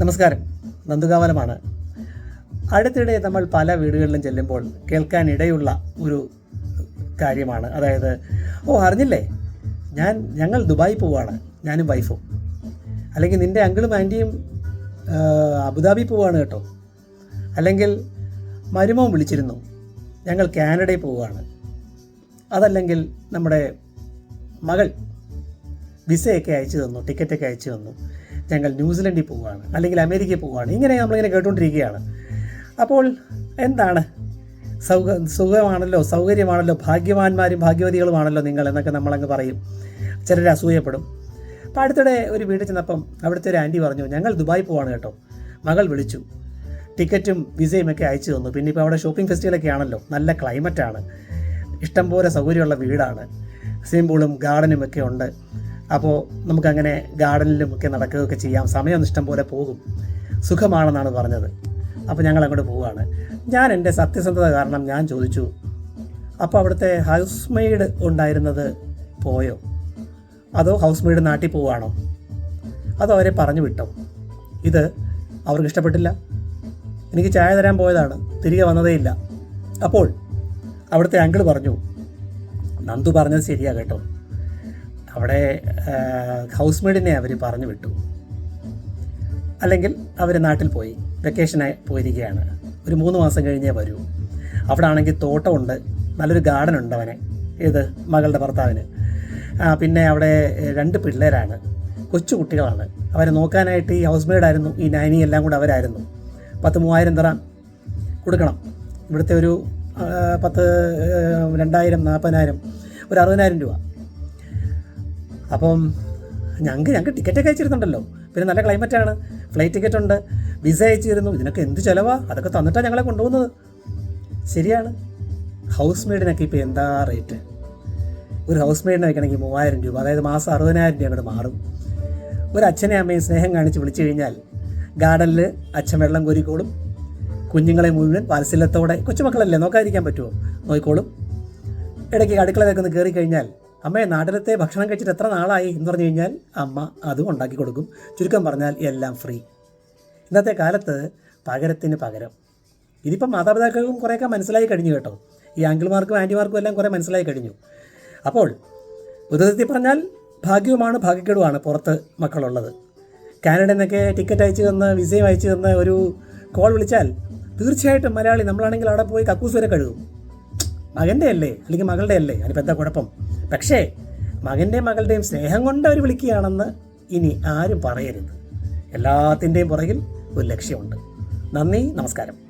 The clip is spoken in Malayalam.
നമസ്കാരം. നന്ദുകാവലമാണ് അടുത്തിടെ നമ്മൾ പല വീടുകളിലും ചെല്ലുമ്പോൾ കേൾക്കാനിടയുള്ള ഒരു കാര്യമാണ്. അതായത് ഓ അറിഞ്ഞില്ലേ? ഞാൻ ഞങ്ങൾ ദുബായി പോവുകയാണ് ഞാനും വൈഫും. അല്ലെങ്കിൽ നിന്റെ അങ്കിളും ആന്റിയും അബുദാബി പോവാണ് കേട്ടോ. അല്ലെങ്കിൽ മരുമോൻ വിളിച്ചിരുന്നു. ഞങ്ങൾ കാനഡയിൽ പോവുകയാണ് അതല്ലെങ്കിൽ നമ്മുടെ മകൾ വിസയൊക്കെ അയച്ചു തന്നു ടിക്കറ്റൊക്കെ അയച്ചു തന്നു. ഞങ്ങൾ ന്യൂസിലൻഡിൽ പോവുകയാണ് അല്ലെങ്കിൽ അമേരിക്കയിൽ പോവുകയാണ് ഇങ്ങനെ നമ്മളിങ്ങനെ കേട്ടുകൊണ്ടിരിക്കുകയാണ് അപ്പോൾ എന്താണ്? സൗക സുഖമാണല്ലോ സൗകര്യമാണല്ലോ ഭാഗ്യവാന്മാരും ഭാഗ്യവതികളുമാണല്ലോ നിങ്ങൾ എന്നൊക്കെ നമ്മളങ്ങ് പറയും. ചിലർ അസൂയപ്പെടും. അപ്പോൾ അടുത്തിടെ ഒരു വീട്ടിൽ ചെന്നപ്പം അവിടുത്തെ ഒരു ആന്റി പറഞ്ഞു ഞങ്ങൾ ദുബായ് പോവാണ് കേട്ടോ. മകൾ വിളിച്ചു. ടിക്കറ്റും വിസയും ഒക്കെ അയച്ചു തന്നു. പിന്നെ ഇപ്പോൾ അവിടെ ഷോപ്പിംഗ് ഫെസ്റ്റിവലൊക്കെ ആണല്ലോ നല്ല ക്ലൈമറ്റാണ്. ഇഷ്ടംപോലെ സൗകര്യമുള്ള വീടാണ്. സ്വിമ്മിംഗ് പൂളും ഗാർഡനും ഒക്കെ ഉണ്ട്. അപ്പോൾ നമുക്കങ്ങനെ ഗാർഡനിലും ഒക്കെ നടക്കുകയൊക്കെ ചെയ്യാം. സമയം ഇഷ്ടം പോലെ പോകും. സുഖമാണെന്നാണ് പറഞ്ഞത്. അപ്പോൾ ഞങ്ങൾ അങ്ങോട്ട് പോവുകയാണ്. ഞാൻ എന്റെ സത്യസന്ധത കാരണം ഞാൻ ചോദിച്ചു അപ്പോൾ അവിടുത്തെ ഹൗസ് മെയ്ഡ് ഉണ്ടായിരുന്നത് പോയോ? അതോ ഹൗസ് മെയ്ഡ് നാട്ടിൽ പോവുകയാണോ? അതോ അവരെ പറഞ്ഞു വിട്ടോ? ഇത് അവർക്ക് ഇഷ്ടപ്പെട്ടില്ല എനിക്ക് ചായ തരാൻ പോയതാണ്. തിരികെ വന്നതേ ഇല്ല. അപ്പോൾ അവിടുത്തെ അങ്കിൾ പറഞ്ഞു നന്ദു പറഞ്ഞത് ശരിയാ കേട്ടോ. അവിടെ ഹൗസ് മെയ്ഡിനെ അവർ പറഞ്ഞു വിട്ടു. അല്ലെങ്കിൽ അവർ നാട്ടിൽ പോയി വെക്കേഷനായി പോയിരിക്കുകയാണ്. ഒരു മൂന്ന് മാസം കഴിഞ്ഞേ വരൂ. അവിടെ ആണെങ്കിൽ തോട്ടമുണ്ട് നല്ലൊരു ഗാർഡൻ ഉണ്ട് അവനെ. ഏത്? മകളുടെ ഭർത്താവിന്. പിന്നെ അവിടെ രണ്ട് പിള്ളേരാണ്. കൊച്ചു കുട്ടികളാണ്. അവരെ നോക്കാനായിട്ട് ഈ ഹൗസ് മെയ്ഡായിരുന്നു ഈ നൈനി എല്ലാം കൂടെ അവരായിരുന്നു. പത്ത് മൂവായിരം തറ കൊടുക്കണം. ഇവിടുത്തെ ഒരു പത്ത് രണ്ടായിരം നാൽപ്പതിനായിരം ഒരു അറുപതിനായിരം രൂപ. അപ്പം ഞങ്ങൾക്ക് ഞങ്ങൾക്ക് ടിക്കറ്റൊക്കെ അയച്ചിരുന്നുണ്ടല്ലോ. പിന്നെ നല്ല ക്ലൈമറ്റാണ് ഫ്ലൈറ്റ് ടിക്കറ്റ് ഉണ്ട്. വിസ അയച്ചിരുന്നു. ഇതിനൊക്കെ എന്ത് ചിലവാ? അതൊക്കെ തന്നിട്ടാണ് ഞങ്ങളെ കൊണ്ടുപോകുന്നത്. ശരിയാണ്. ഹൗസ് മെയ്ഡിനൊക്കെ ഇപ്പോൾ എന്താ റേറ്റ് ഒരു ഹൗസ് മെയ്ഡിനെ വയ്ക്കണമെങ്കിൽ മൂവായിരം രൂപ അതായത് മാസം അറുപതിനായിരം രൂപ അങ്ങോട്ട് മാറും. ഒരു അച്ഛനെ അമ്മയും സ്നേഹം കാണിച്ച് വിളിച്ചു കഴിഞ്ഞാൽ ഗാർഡനിൽ അച്ഛൻ വെള്ളം കോരിക്കോളും. കുഞ്ഞുങ്ങളെ മുഴുവൻ വാത്സല്യത്തോടെ കൊച്ചുമക്കളല്ലേ നോക്കാതിരിക്കാൻ പറ്റുമോ നോക്കിക്കോളും ഇടയ്ക്ക് അടുക്കളയിലൊക്കെ ഒന്ന് കയറി കഴിഞ്ഞാൽ അമ്മയെ നാട്ടിലത്തെ ഭക്ഷണം കഴിച്ചിട്ട് എത്ര നാളായി എന്ന് പറഞ്ഞു കഴിഞ്ഞാൽ അമ്മ അതും ഉണ്ടാക്കി കൊടുക്കും. ചുരുക്കം പറഞ്ഞാൽ എല്ലാം ഫ്രീ ഇന്നത്തെ കാലത്ത് പകരത്തിന് പകരം. ഇതിപ്പം മാതാപിതാക്കൾക്കും കുറേയൊക്കെ മനസ്സിലായി കഴിഞ്ഞു കേട്ടോ. ഈ ആങ്കിൾമാർക്കും ആന്റിമാർക്കും എല്ലാം കുറേ മനസ്സിലായി കഴിഞ്ഞു. അപ്പോൾ ഒരു പറഞ്ഞാൽ ഭാഗ്യവുമാണ് ഭാഗ്യക്കേടുമാണ് പുറത്ത് മക്കളുള്ളത്. കാനഡയിൽ നിന്നൊക്കെ ടിക്കറ്റ് അയച്ചു തന്ന വിസയും അയച്ചു തന്ന ഒരു കോൾ വിളിച്ചാൽ തീർച്ചയായിട്ടും മലയാളി നമ്മളാണെങ്കിൽ അവിടെ പോയി കക്കൂസ് വരെ കഴുകും. മകന്റെ അല്ലേ അല്ലെങ്കിൽ മകളുടെ അല്ലേ അതിനിപ്പോൾ എന്താ കുഴപ്പം? പക്ഷേ മകന്റെയും മകളുടെയും സ്നേഹം കൊണ്ട് അവർ വിളിക്കുകയാണെന്ന് ഇനി ആരും പറയരുത്. എല്ലാത്തിന്റെയും പുറകിൽ ഒരു ലക്ഷ്യമുണ്ട്. നന്ദി നമസ്കാരം.